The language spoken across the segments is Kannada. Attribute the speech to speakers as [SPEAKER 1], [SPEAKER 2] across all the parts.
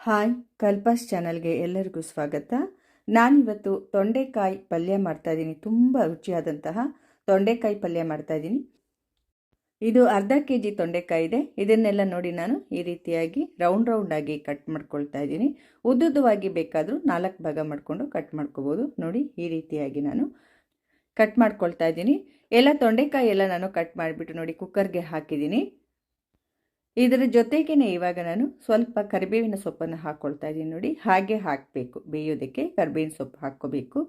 [SPEAKER 1] ಹಾಯ್ ಕಲ್ಪಾಸ್ ಚಾನಲ್ಗೆ ಎಲ್ಲರಿಗೂ ಸ್ವಾಗತ. ನಾನಿವತ್ತು ತೊಂಡೆಕಾಯಿ ಪಲ್ಯ ಮಾಡ್ತಾ ಇದ್ದೀನಿ. ತುಂಬ ರುಚಿಯಾದಂತಹ ತೊಂಡೆಕಾಯಿ ಪಲ್ಯ ಮಾಡ್ತಾ ಇದ್ದೀನಿ. ಇದು ಅರ್ಧ ಕೆ ಜಿ ತೊಂಡೆಕಾಯಿ ಇದೆ. ಇದನ್ನೆಲ್ಲ ನೋಡಿ ನಾನು ಈ ರೀತಿಯಾಗಿ ರೌಂಡ್ ರೌಂಡಾಗಿ ಕಟ್ ಮಾಡ್ಕೊಳ್ತಾ ಇದ್ದೀನಿ. ಉದ್ದುದ್ದವಾಗಿ ಬೇಕಾದರೂ ನಾಲ್ಕು ಭಾಗ ಮಾಡಿಕೊಂಡು ಕಟ್ ಮಾಡ್ಕೋಬೋದು. ನೋಡಿ, ಈ ರೀತಿಯಾಗಿ ನಾನು ಕಟ್ ಮಾಡ್ಕೊಳ್ತಾ ಇದ್ದೀನಿ. ಎಲ್ಲ ತೊಂಡೆಕಾಯಿ ಎಲ್ಲ ನಾನು ಕಟ್ ಮಾಡಿಬಿಟ್ಟು ನೋಡಿ, ಕುಕ್ಕರ್ಗೆ ಹಾಕಿದ್ದೀನಿ. ಇದರ ಜೊತೆಗೇನೆ ಇವಾಗ ನಾನು ಸ್ವಲ್ಪ ಕರಿಬೇವಿನ ಸೊಪ್ಪನ್ನು ಹಾಕ್ಕೊಳ್ತಾ ಇದ್ದೀನಿ ನೋಡಿ. ಹಾಗೆ ಹಾಕಬೇಕು. ಬೇಯೋದಕ್ಕೆ ಕರಿಬೇವಿನ ಸೊಪ್ಪು ಹಾಕ್ಕೋಬೇಕು.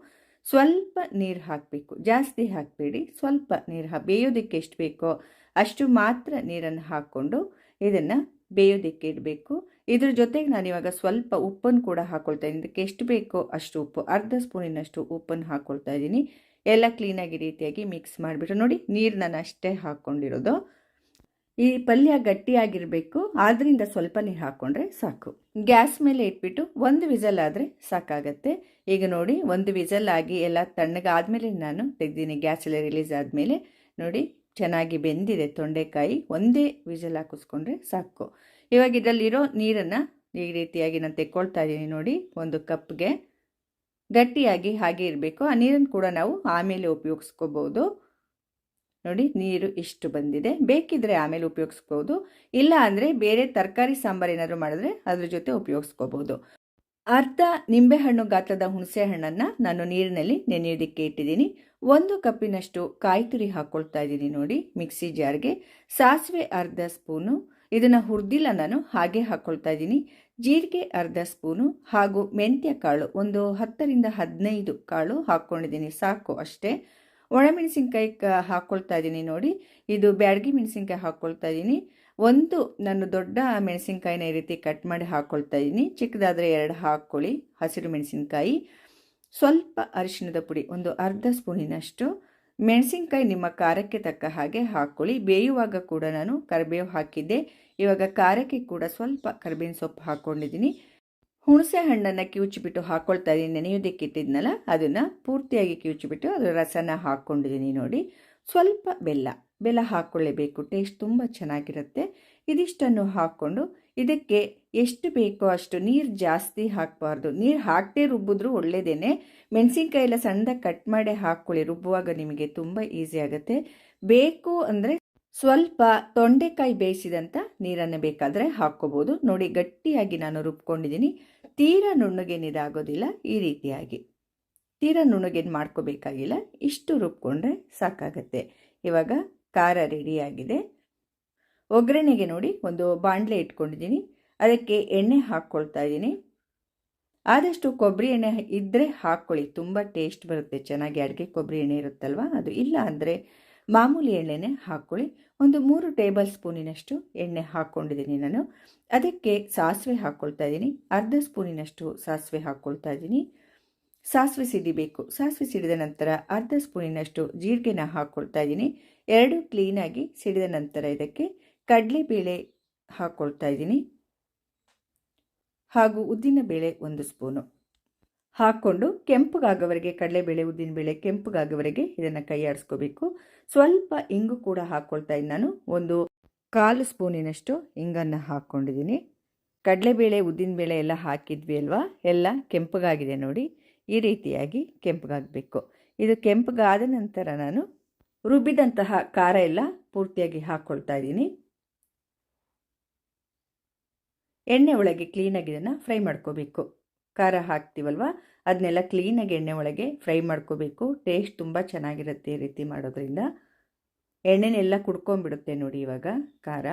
[SPEAKER 1] ಸ್ವಲ್ಪ ನೀರು ಹಾಕಬೇಕು. ಜಾಸ್ತಿ ಹಾಕಬೇಡಿ. ಸ್ವಲ್ಪ ನೀರು ಹಾ, ಬೇಯೋದಕ್ಕೆ ಎಷ್ಟು ಬೇಕೋ ಅಷ್ಟು ಮಾತ್ರ ನೀರನ್ನು ಹಾಕ್ಕೊಂಡು ಇದನ್ನು ಬೇಯೋದಕ್ಕೆ ಇಡಬೇಕು. ಇದ್ರ ಜೊತೆಗೆ ನಾನು ಇವಾಗ ಸ್ವಲ್ಪ ಉಪ್ಪನ್ನು ಕೂಡ ಹಾಕ್ಕೊಳ್ತಾ ಇದ್ದೀನಿ. ಇದಕ್ಕೆ ಎಷ್ಟು ಬೇಕೋ ಅಷ್ಟು ಉಪ್ಪು. ಅರ್ಧ ಸ್ಪೂನಿನಷ್ಟು ಉಪ್ಪನ್ನು ಹಾಕ್ಕೊಳ್ತಾ ಇದ್ದೀನಿ. ಎಲ್ಲ ಕ್ಲೀನಾಗಿ ರೀತಿಯಾಗಿ ಮಿಕ್ಸ್ ಮಾಡಿಬಿಟ್ಟು ನೋಡಿ. ನೀರು ನಾನು ಅಷ್ಟೇ ಹಾಕ್ಕೊಂಡಿರೋದು. ಈ ಪಲ್ಯ ಗಟ್ಟಿಯಾಗಿರಬೇಕು ಆದ್ದರಿಂದ ಸ್ವಲ್ಪ ನೀರು ಹಾಕ್ಕೊಂಡ್ರೆ ಸಾಕು. ಗ್ಯಾಸ್ ಮೇಲೆ ಇಟ್ಬಿಟ್ಟು ಒಂದು ವಿಜಲ್ ಆದರೆ ಸಾಕಾಗತ್ತೆ. ಈಗ ನೋಡಿ, ಒಂದು ವಿಜಲ್ ಆಗಿ ಎಲ್ಲ ತಣ್ಣಗಾದ್ಮೇಲೆ ನಾನು ತೆಗ್ದೀನಿ ಗ್ಯಾಸಲ್ಲಿ ರಿಲೀಸ್ ಆದಮೇಲೆ ನೋಡಿ, ಚೆನ್ನಾಗಿ ಬೆಂದಿದೆ ತೊಂಡೆಕಾಯಿ. ಒಂದೇ ವಿಜಲ್ ಹಾಕಿಸ್ಕೊಂಡ್ರೆ ಸಾಕು. ಇವಾಗ ಇದರಲ್ಲಿರೋ ನೀರನ್ನು ಈ ರೀತಿಯಾಗಿ ನಾನು ತೆಕ್ಕೊಳ್ತಾ ಇದ್ದೀನಿ ನೋಡಿ, ಒಂದು ಕಪ್ಗೆ. ಗಟ್ಟಿಯಾಗಿ ಹಾಗೆ ಇರಬೇಕು. ಆ ನೀರನ್ನು ಕೂಡ ನಾವು ಆಮೇಲೆ ಉಪಯೋಗಿಸ್ಕೋಬೋದು. ನೋಡಿ ನೀರು ಇಷ್ಟು ಬಂದಿದೆ. ಬೇಕಿದ್ರೆ ಆಮೇಲೆ ಉಪಯೋಗಿಸ್ಬೋದು. ಇಲ್ಲ ಅಂದರೆ ಬೇರೆ ತರಕಾರಿ ಸಾಂಬಾರು ಏನಾದರೂ ಮಾಡಿದ್ರೆ ಅದ್ರ ಜೊತೆ ಉಪಯೋಗಿಸ್ಕೋಬಹುದು ಅರ್ಧ ನಿಂಬೆಹಣ್ಣು ಗಾತ್ರದ ಹುಣಸೆ ಹಣ್ಣನ್ನು ನಾನು ನೀರಿನಲ್ಲಿ ನೆನೆಯೋದಕ್ಕೆ ಇಟ್ಟಿದ್ದೀನಿ. ಒಂದು ಕಪ್ಪಿನಷ್ಟು ಕಾಯಿ ತುರಿ ಹಾಕ್ಕೊಳ್ತಾ ಇದ್ದೀನಿ ನೋಡಿ ಮಿಕ್ಸಿ ಜಾರ್ಗೆ. ಸಾಸಿವೆ ಅರ್ಧ ಸ್ಪೂನು. ಇದನ್ನು ಹುರಿದಿಲ್ಲ ನಾನು, ಹಾಗೆ ಹಾಕ್ಕೊಳ್ತಾ ಇದ್ದೀನಿ. ಜೀರಿಗೆ ಅರ್ಧ ಸ್ಪೂನು ಹಾಗೂ ಮೆಂತ್ಯ ಕಾಳು, ಒಂದು ಹತ್ತರಿಂದ ಹದಿನೈದು ಕಾಳು ಹಾಕ್ಕೊಂಡಿದ್ದೀನಿ ಸಾಕು ಅಷ್ಟೇ. ಒಣಮೆಣಸಿನ್ಕಾಯಿ ಕ ಹಾಕ್ಕೊಳ್ತಾ ಇದ್ದೀನಿ ನೋಡಿ. ಇದು ಬ್ಯಾಡಗಿ ಮೆಣಸಿನ್ಕಾಯಿ ಹಾಕ್ಕೊಳ್ತಾ ಇದ್ದೀನಿ. ಒಂದು ನಾನು ದೊಡ್ಡ ಮೆಣಸಿನ್ಕಾಯಿನ ಈ ರೀತಿ ಕಟ್ ಮಾಡಿ ಹಾಕ್ಕೊಳ್ತಾ ಇದ್ದೀನಿ. ಚಿಕ್ಕದಾದರೆ ಎರಡು ಹಾಕ್ಕೊಳ್ಳಿ ಹಸಿರು ಮೆಣಸಿನ್ಕಾಯಿ. ಸ್ವಲ್ಪ ಅರಿಶಿಣದ ಪುಡಿ, ಒಂದು ಅರ್ಧ ಸ್ಪೂನಿನಷ್ಟು ಮೆಣಸಿನ್ಕಾಯಿ ನಿಮ್ಮ ಖಾರಕ್ಕೆ ತಕ್ಕ ಹಾಗೆ ಹಾಕ್ಕೊಳ್ಳಿ. ಬೇಯುವಾಗ ಕೂಡ ನಾನು ಕರಿಬೇವು ಹಾಕಿದ್ದೆ. ಇವಾಗ ಖಾರಕ್ಕೆ ಕೂಡ ಸ್ವಲ್ಪ ಕರಿಬೇವಿನ ಸೊಪ್ಪು ಹಾಕ್ಕೊಂಡಿದ್ದೀನಿ. ಹುಣಸೆ ಹಣ್ಣನ್ನು ಕಿವುಚಿಬಿಟ್ಟು ಹಾಕ್ಕೊಳ್ತಾ ಇದ್ದೀನಿ. ನೆನೆಯೋದಕ್ಕೆ ಇಟ್ಟಿದ್ನಲ್ಲ ಅದನ್ನು ಪೂರ್ತಿಯಾಗಿ ಕಿವುಚಿಬಿಟ್ಟು ಅದರ ರಸನ ಹಾಕ್ಕೊಂಡಿದ್ದೀನಿ ನೋಡಿ. ಸ್ವಲ್ಪ ಬೆಲ್ಲ ಬೆಲ್ಲ ಹಾಕ್ಕೊಳ್ಳೇಬೇಕು ಟೇಸ್ಟ್ ತುಂಬ ಚೆನ್ನಾಗಿರುತ್ತೆ. ಇದಿಷ್ಟನ್ನು ಹಾಕ್ಕೊಂಡು ಇದಕ್ಕೆ ಎಷ್ಟು ಬೇಕೋ ಅಷ್ಟು ನೀರು ಜಾಸ್ತಿ ಹಾಕಬಾರ್ದು. ನೀರು ಹಾಕದೆ ರುಬ್ಬಿದ್ರೂ ಒಳ್ಳೆಯದೇನೆ ಮೆಣಸಿನ್ಕಾಯಿ ಎಲ್ಲ ಕಟ್ ಮಾಡಿ ಹಾಕ್ಕೊಳ್ಳಿ ರುಬ್ಬುವಾಗ ನಿಮಗೆ ತುಂಬ ಈಸಿ ಆಗುತ್ತೆ. ಬೇಕು ಅಂದರೆ ಸ್ವಲ್ಪ ತೊಂಡೆಕಾಯಿ ಬೇಯಿಸಿದಂಥ ನೀರನ್ನು ಬೇಕಾದರೆ ಹಾಕ್ಕೋಬೋದು. ನೋಡಿ, ಗಟ್ಟಿಯಾಗಿ ನಾನು ರುಬ್ಕೊಂಡಿದ್ದೀನಿ. ತೀರಾ ನುಣ್ಣಗೇನಿದಾಗೋದಿಲ್ಲ ಈ ರೀತಿಯಾಗಿ. ತೀರ ನುಣ್ಣಗೇನು ಮಾಡ್ಕೋಬೇಕಾಗಿಲ್ಲ, ಇಷ್ಟು ರುಬ್ಕೊಂಡ್ರೆ ಸಾಕಾಗತ್ತೆ. ಇವಾಗ ಖಾರ ರೆಡಿಯಾಗಿದೆ. ಒಗ್ಗರಣೆಗೆ ನೋಡಿ, ಒಂದು ಬಾಣಲೆ ಇಟ್ಕೊಂಡಿದ್ದೀನಿ. ಅದಕ್ಕೆ ಎಣ್ಣೆ ಹಾಕ್ಕೊಳ್ತಾ ಇದ್ದೀನಿ. ಆದಷ್ಟು ಕೊಬ್ಬರಿ ಎಣ್ಣೆ ಇದ್ದರೆ ಹಾಕ್ಕೊಳ್ಳಿ, ತುಂಬ ಟೇಸ್ಟ್ ಬರುತ್ತೆ. ಚೆನ್ನಾಗಿ ಅಡುಗೆ ಕೊಬ್ಬರಿ ಎಣ್ಣೆ ಇರುತ್ತಲ್ವ? ಅದು ಇಲ್ಲ ಅಂದರೆ ಮಾಮೂಲಿ ಎಣ್ಣೆನೇ ಹಾಕ್ಕೊಳ್ಳಿ. ಒಂದು ಮೂರು ಟೇಬಲ್ ಸ್ಪೂನಿನಷ್ಟು ಎಣ್ಣೆ ಹಾಕ್ಕೊಂಡಿದ್ದೀನಿ ನಾನು. ಅದಕ್ಕೆ ಸಾಸಿವೆ ಹಾಕ್ಕೊಳ್ತಾ ಇದ್ದೀನಿ. ಅರ್ಧ ಸ್ಪೂನಿನಷ್ಟು ಸಾಸಿವೆ ಹಾಕ್ಕೊಳ್ತಾ ಇದ್ದೀನಿ. ಸಾಸಿವೆ ಸಿಡಿಬೇಕು. ಸಾಸಿವೆ ಸಿಡಿದ ನಂತರ ಅರ್ಧ ಸ್ಪೂನಿನಷ್ಟು ಜೀರಿಗೆನ ಹಾಕ್ಕೊಳ್ತಾ ಇದ್ದೀನಿ. ಎರಡು ಕ್ಲೀನಾಗಿ ಸಿಡಿದ ನಂತರ ಇದಕ್ಕೆ ಕಡಲೆಬೇಳೆ ಹಾಕ್ಕೊಳ್ತಾ ಇದ್ದೀನಿ. ಹಾಗೂ ಉದ್ದಿನ ಬೇಳೆ ಒಂದು ಸ್ಪೂನು. ಹಾಕ್ಕೊಂಡು ಕೆಂಪಗಾಗೋವರೆಗೆ ಕಡಲೆಬೇಳೆ ಉದ್ದಿನಬೇಳೆ ಕೆಂಪಗಾಗೋವರೆಗೆ ಇದನ್ನು ಕೈಯಾಡಿಸ್ಕೋಬೇಕು. ಸ್ವಲ್ಪ ಇಂಗು ಕೂಡ ಹಾಕ್ಕೊಳ್ತಾ ಇದ್ದೀನಿ ನಾನು. ಒಂದು ಕಾಲು ಸ್ಪೂನಿನಷ್ಟು ಇಂಗನ್ನು ಹಾಕ್ಕೊಂಡಿದ್ದೀನಿ. ಕಡಲೆಬೇಳೆ ಉದ್ದಿನಬೇಳೆ ಎಲ್ಲ ಹಾಕಿದ್ವಿ ಅಲ್ವಾ? ಎಲ್ಲ ಕೆಂಪಗಾಗಿದೆ ನೋಡಿ. ಈ ರೀತಿಯಾಗಿ ಕೆಂಪಗಾಗಬೇಕು. ಇದು ಕೆಂಪಗಾದ ನಂತರ ನಾನು ರುಬ್ಬಿದಂತಹ ಖಾರ ಎಲ್ಲ ಪೂರ್ತಿಯಾಗಿ ಹಾಕ್ಕೊಳ್ತಾ ಇದ್ದೀನಿ. ಎಣ್ಣೆ ಒಳಗೆ ಕ್ಲೀನಾಗಿ ಇದನ್ನು ಫ್ರೈ ಮಾಡ್ಕೋಬೇಕು. ಖಾರ ಹಾಕ್ತೀವಲ್ವ? ಅದನ್ನೆಲ್ಲ ಕ್ಲೀನಾಗಿ ಎಣ್ಣೆ ಒಳಗೆ ಫ್ರೈ ಮಾಡ್ಕೋಬೇಕು. ಟೇಸ್ಟ್ ತುಂಬ ಚೆನ್ನಾಗಿರುತ್ತೆ ಈ ರೀತಿ ಮಾಡೋದ್ರಿಂದ. ಎಣ್ಣೆನೆಲ್ಲ ಕುಡ್ಕೊಂಡ್ಬಿಡುತ್ತೆ ನೋಡಿ ಇವಾಗ ಖಾರ.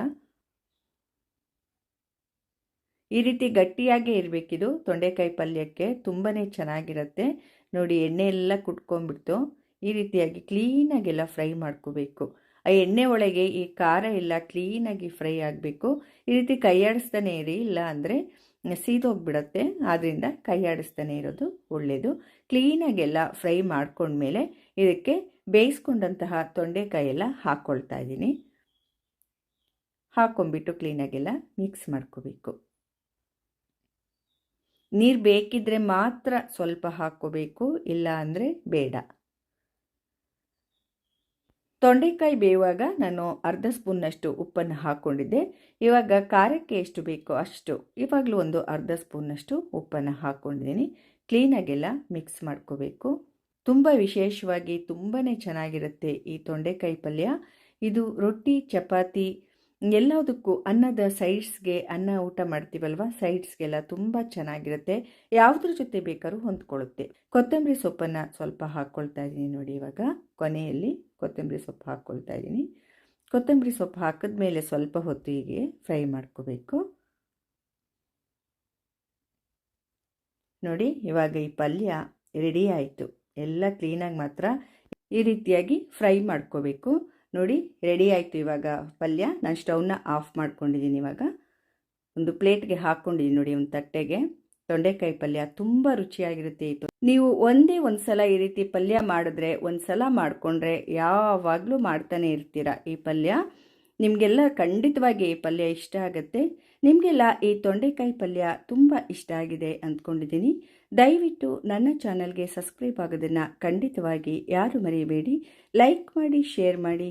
[SPEAKER 1] ಈ ರೀತಿ ಗಟ್ಟಿಯಾಗೇ ಇರಬೇಕಿದು. ತೊಂಡೆಕಾಯಿ ಪಲ್ಯಕ್ಕೆ ತುಂಬಾ ಚೆನ್ನಾಗಿರುತ್ತೆ. ನೋಡಿ ಎಣ್ಣೆ ಎಲ್ಲ ಕುಟ್ಕೊಂಡ್ಬಿಡ್ತು ಈ ರೀತಿಯಾಗಿ ಕ್ಲೀನಾಗೆಲ್ಲ ಫ್ರೈ ಮಾಡ್ಕೋಬೇಕು. ಆ ಎಣ್ಣೆ ಒಳಗೆ ಈ ಖಾರ ಎಲ್ಲ ಕ್ಲೀನಾಗಿ ಫ್ರೈ ಆಗಬೇಕು. ಈ ರೀತಿ ಕೈಯಾಡಿಸ್ತಾನೆ ಇರಿ, ಇಲ್ಲ ಅಂದರೆ ಸೀದೋಗ್ಬಿಡತ್ತೆ ಆದ್ದರಿಂದ ಕೈ ಆಡಿಸ್ತಾನೆ ಇರೋದು ಒಳ್ಳೆಯದು ಕ್ಲೀನಾಗೆಲ್ಲ ಫ್ರೈ ಮಾಡ್ಕೊಂಡ್ಮೇಲೆ ಇದಕ್ಕೆ ಬೇಯಿಸ್ಕೊಂಡಂತಹ ತೊಂಡೆಕಾಯಿ ಎಲ್ಲ ಹಾಕ್ಕೊಳ್ತಾ ಇದ್ದೀನಿ ಹಾಕ್ಕೊಂಡ್ಬಿಟ್ಟು ಕ್ಲೀನಾಗೆಲ್ಲ ಮಿಕ್ಸ್ ಮಾಡ್ಕೋಬೇಕು. ನೀರು ಬೇಕಿದ್ರೆ ಮಾತ್ರ ಸ್ವಲ್ಪ ಹಾಕ್ಕೋಬೇಕು ಇಲ್ಲ ಅಂದರೆ ಬೇಡ. ತೊಂಡೆಕಾಯಿ ಬೇಯುವಾಗ ನಾನು ಅರ್ಧ ಸ್ಪೂನ್ನಷ್ಟು ಉಪ್ಪನ್ನು ಹಾಕ್ಕೊಂಡಿದ್ದೆ. ಇವಾಗ ಖಾರಕ್ಕೆ ಎಷ್ಟು ಬೇಕೋ ಅಷ್ಟು, ಇವಾಗಲೂ ಒಂದು ಅರ್ಧ ಸ್ಪೂನ್ನಷ್ಟು ಉಪ್ಪನ್ನು ಹಾಕ್ಕೊಂಡಿದ್ದೀನಿ. ಕ್ಲೀನಾಗೆಲ್ಲ ಮಿಕ್ಸ್ ಮಾಡ್ಕೋಬೇಕು. ತುಂಬ ವಿಶೇಷವಾಗಿ ತುಂಬಾ ಚೆನ್ನಾಗಿರುತ್ತೆ ಈ ತೊಂಡೆಕಾಯಿ ಪಲ್ಯ. ಇದು ರೊಟ್ಟಿ, ಚಪಾತಿ ಎಲ್ಲದಕ್ಕೂ ಅನ್ನದ ಸೈಡ್ಸ್ಗೆ ಅನ್ನ ಊಟ ಮಾಡ್ತೀವಲ್ವ? ಸೈಡ್ಸ್ಗೆಲ್ಲ ತುಂಬ ಚೆನ್ನಾಗಿರುತ್ತೆ. ಯಾವುದ್ರ ಜೊತೆ ಬೇಕಾದ್ರೂ ಹೊಂದ್ಕೊಳ್ಳುತ್ತೆ. ಕೊತ್ತಂಬರಿ ಸೊಪ್ಪನ್ನು ಸ್ವಲ್ಪ ಹಾಕ್ಕೊಳ್ತಾ ಇದ್ದೀನಿ ನೋಡಿ ಇವಾಗ. ಕೊನೆಯಲ್ಲಿ ಕೊತ್ತಂಬರಿ ಸೊಪ್ಪು ಹಾಕ್ಕೊಳ್ತಾ ಇದ್ದೀನಿ. ಕೊತ್ತಂಬರಿ ಸೊಪ್ಪು ಹಾಕಿದ ಮೇಲೆ ಸ್ವಲ್ಪ ಹೊತ್ತು ಹೀಗೆ ಫ್ರೈ ಮಾಡ್ಕೋಬೇಕು. ನೋಡಿ ಇವಾಗ ಈ ಪಲ್ಯ ರೆಡಿ ಆಯಿತು. ಎಲ್ಲ ಕ್ಲೀನಾಗಿ ಮಾತ್ರ ಈ ರೀತಿಯಾಗಿ ಫ್ರೈ ಮಾಡ್ಕೋಬೇಕು. ನೋಡಿ ರೆಡಿ ಆಯಿತು ಇವಾಗ ಪಲ್ಯ. ನಾನು ಸ್ಟವ್ನ ಆಫ್ ಮಾಡ್ಕೊಂಡಿದ್ದೀನಿ ಇವಾಗ. ಒಂದು ಪ್ಲೇಟ್ಗೆ ಹಾಕ್ಕೊಂಡಿದ್ದೀನಿ ನೋಡಿ, ಒಂದು ತಟ್ಟೆಗೆ. ತೊಂಡೆಕಾಯಿ ಪಲ್ಯ ತುಂಬ ರುಚಿಯಾಗಿರುತ್ತೆ ಇತ್ತು ನೀವು ಒಂದೇ ಒಂದು ಸಲ ಈ ರೀತಿ ಪಲ್ಯ ಮಾಡಿದ್ರೆ, ಒಂದು ಸಲ ಮಾಡಿಕೊಂಡ್ರೆ ಯಾವಾಗಲೂ ಮಾಡ್ತಾನೆ ಇರ್ತೀರ ಈ ಪಲ್ಯ? ನಿಮಗೆಲ್ಲ ಖಂಡಿತವಾಗಿ ಈ ಪಲ್ಯ ಇಷ್ಟ ಆಗುತ್ತೆ. ನಿಮಗೆಲ್ಲ ಈ ತೊಂಡೆಕಾಯಿ ಪಲ್ಯ ತುಂಬ ಇಷ್ಟ ಆಗಿದೆ ಅಂದ್ಕೊಂಡಿದ್ದೀನಿ ದಯವಿಟ್ಟು ನನ್ನ ಚಾನಲ್ಗೆ ಸಬ್ಸ್ಕ್ರೈಬ್ ಆಗೋದನ್ನು ಖಂಡಿತವಾಗಿ ಯಾರು ಮರೆಯಬೇಡಿ ಲೈಕ್ ಮಾಡಿ, ಶೇರ್ ಮಾಡಿ.